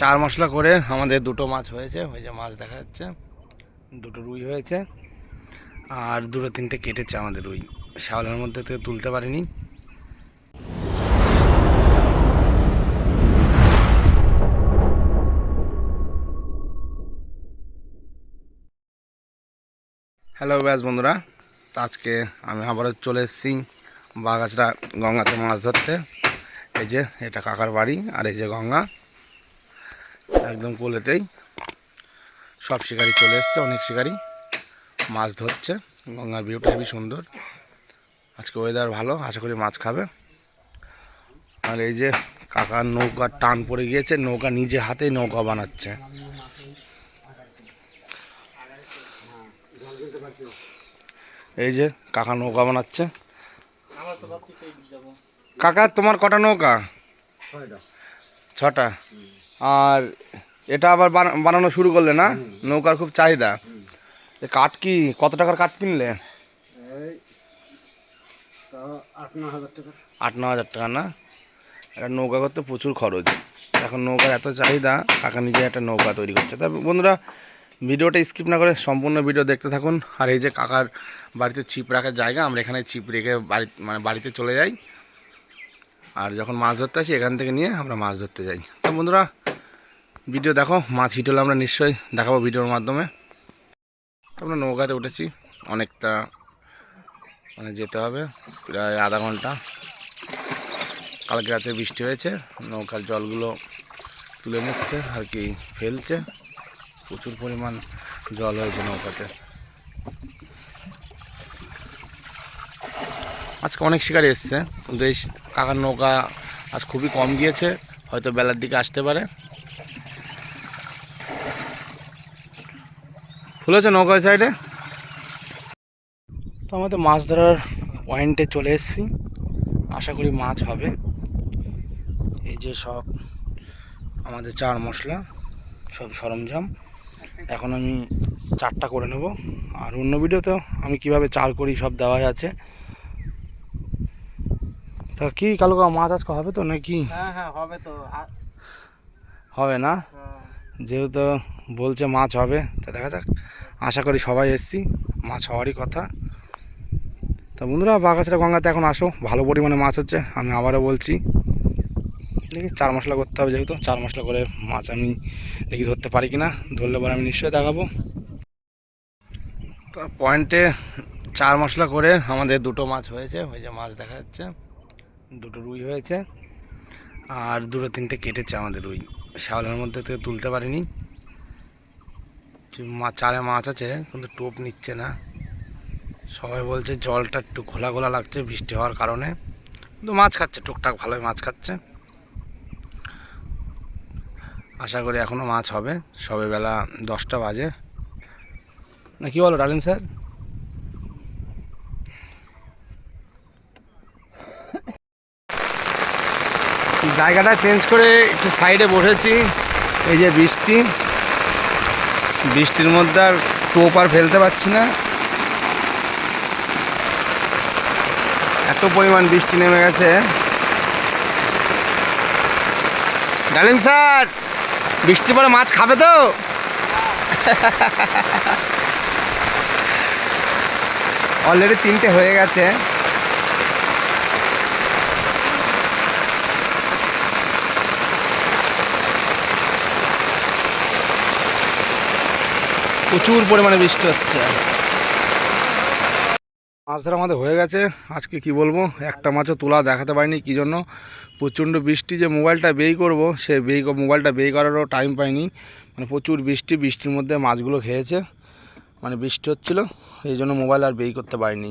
চার মশলা করে আমাদের দুটো মাছ হয়েছে, ওই যে মাছ দেখা যাচ্ছে। দুটো রুই হয়েছে, আর দুটো তিনটে কেটেছে আমাদের রুই। শ্যাওলার মধ্যে থেকে তুলতে পারিনি। হ্যালো ব্যাস বন্ধুরা। আজকে আমি আবারও চলে এসেছি বাগাছড়া গঙ্গাতে মাছ ধরতে। এই যে, এটা কাকার বাড়ি, আর এই যে গঙ্গা। একদম কোলেতেই। সব শিকারি চলে এসছে অনেক শিকারি। মাছ ধরছে গঙ্গার ভিউটা হেবি সুন্দর। আজকে ওয়েদার ভালো আশা করি মাছ খাবে। আর এই যে কাকার নৌকার টান পড়ে গিয়েছে নৌকা নিজে হাতেই নৌকা বানাচ্ছে। এই যে কাকা নৌকা বানাচ্ছে। কাকা তোমার কটা নৌকা? ছটা? আর এটা আবার বানা- বানানো শুরু করলে না নৌকার খুব চাহিদা। কাঠ কি কত টাকার কাঠ কিনলে? আট ন হাজার টাকা। না একটা নৌকা করতে প্রচুর খরচ। এখন নৌকার এত চাহিদা কাকা নিজে একটা নৌকা তৈরি করছে। তা বন্ধুরা ভিডিওটা স্কিপ না করে সম্পূর্ণ ভিডিও দেখতে থাকুন। আর এই যে কাকার বাড়িতে ছিপ রাখার জায়গা আমরা এখানে ছিপ রেখে বাড়ি মানে বাড়িতে চলে যাই। আর যখন মাছ ধরতে আসি এখান থেকে নিয়ে আমরা মাছ ধরতে যাই। তা বন্ধুরা ভিডিও দেখো, মাছ হিট হলে আমরা নিশ্চয়ই দেখাবো ভিডিওর মাধ্যমে। আমরা নৌকাতে উঠেছি, অনেকটা মানে যেতে হবে, প্রায় আধা ঘণ্টা। কালকে রাতে বৃষ্টি হয়েছে, নৌকার জলগুলো তুলে নিচ্ছে আর কি ফেলছে। প্রচুর পরিমাণ জল হয়েছে নৌকাতে। আজকে অনেক শিকারি এসছে, কিন্তু এই কাকার নৌকা আজ খুবই কম গিয়েছে, হয়তো বেলার দিকে আসতে পারে। খুলেছে নৌকা ওই সাইডে তো আমাদের মাছ ধরার পয়েন্টে চলে এসেছি। আশা করি মাছ হবে। এই যে সব আমাদের চার মশলা সব সরঞ্জাম। এখন আমি চারটা করে নেব। আর অন্য ভিডিওতেও আমি কীভাবে চার করি সব দেওয়াই আছে। তা কি কালুকা মাছ আজকে হবে তো নাকি? হ্যাঁ হ্যাঁ হবে তো। হবে না? হ্যাঁ। যেহেতু বলছে মাছ হবে তা দেখা যাক। আশা করি সবাই এসছি, মাছ হওয়ারই কথা। তা বন্ধুরা বাগাছড়া গঙ্গাতে এখন আসো, ভালো পরিমাণে মাছ হচ্ছে, আমি আবারও বলছি। দেখি, চার মশলা করতে হবে যেহেতু, চার মশলা করে মাছ আমি দেখি ধরতে পারি কি না ধরলে পরে আমি নিশ্চয়ই দেখাবো। তো পয়েন্টে চার মশলা করে আমাদের দুটো মাছ হয়েছে, ওই যে মাছ দেখা যাচ্ছে, দুটো রুই হয়েছে, আর দুটো তিনটে কেটেছে আমাদের রুই। শ্যাওলার মধ্যে থেকে তুলতে পারিনি। চারে মাছ আছে, কিন্তু টোপ নিচ্ছে না। সবাই বলছে জলটা একটু ঘোলা ঘোলা লাগছে, বৃষ্টি হওয়ার কারণে। কিন্তু মাছ খাচ্ছে, টুকটাক ভালোই মাছ খাচ্ছে। আশা করি এখনও মাছ হবে, সবে বেলা দশটা বাজে। না, কি বলো ডালিম স্যার? জায়গাটা চেঞ্জ করে একটু সাইডে বসেছি, এই যে বৃষ্টি। বৃষ্টির মধ্যে আর টোপ আর ফেলতে পারছি না। এত পরিমাণ বৃষ্টি নেমে গেছে। ডালিম স্যার, বৃষ্টি পরে মাছ খাবে তো? অলরেডি তিনটে হয়ে গেছে। প্রচুর পরিমাণে বৃষ্টি হচ্ছে। মাছ ধরা আমাদের হয়ে গেছে। আজকে কি বলব? একটা মাছও তোলা দেখাতে পারিনি কী জন্য? প্রচণ্ড বৃষ্টি যে মোবাইলটা বেই করব সে বেই মোবাইলটা বেই করারও টাইম পাইনি। মানে প্রচুর বৃষ্টি বৃষ্টির মধ্যে মাছগুলো খেয়েছে। মানে বৃষ্টি হচ্ছিল এই জন্য মোবাইল আর বেই করতে পারিনি।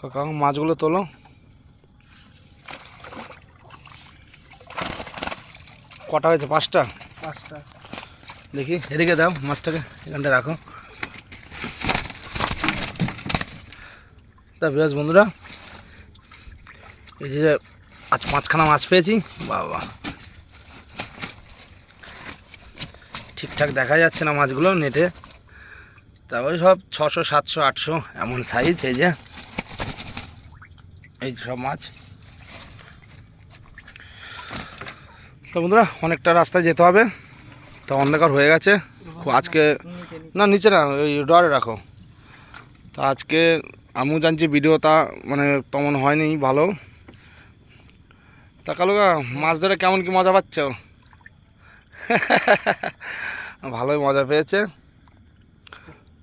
কাকা মাছগুলো তোলো। কটা হয়েছে? পাঁচটা? পাঁচটা। দেখি, এদিকে দাও, মাছটাকে এখানটা রাখো। তা বেশ বন্ধুরা, এই যে আজ পাঁচখানা মাছ পেয়েছি, বাবা। ঠিকঠাক দেখা যাচ্ছে না মাছগুলো নেটে। তারপরে সব ছশো, সাতশো, আটশো, এমন সাইজ এই যে, এই সব মাছ। তো বন্ধুরা, অনেকটা রাস্তায় যেতে হবে। তো অন্ধকার হয়ে গেছে। আজকে না নিচে না ওই ডরে রাখো। তো আজকে আমিও জানছি ভিডিওটা মানে তেমন হয়নি ভালো। তা কালুকা মাছ ধরে কেমন কি মজা পাচ্ছ? ভালোই মজা পেয়েছে।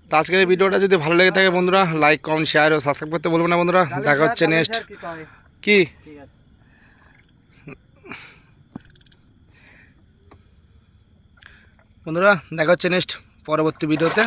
তো আজকের এই ভিডিওটা যদি ভালো লেগে থাকে বন্ধুরা লাইক কমেন্ট শেয়ার ও সাবস্ক্রাইব করতে বলব না বন্ধুরা। দেখা হচ্ছে নেক্সট কি ঠিক আছে বন্ধুরা দেখা হচ্ছে নেক্সট পরবর্তী ভিডিওতে।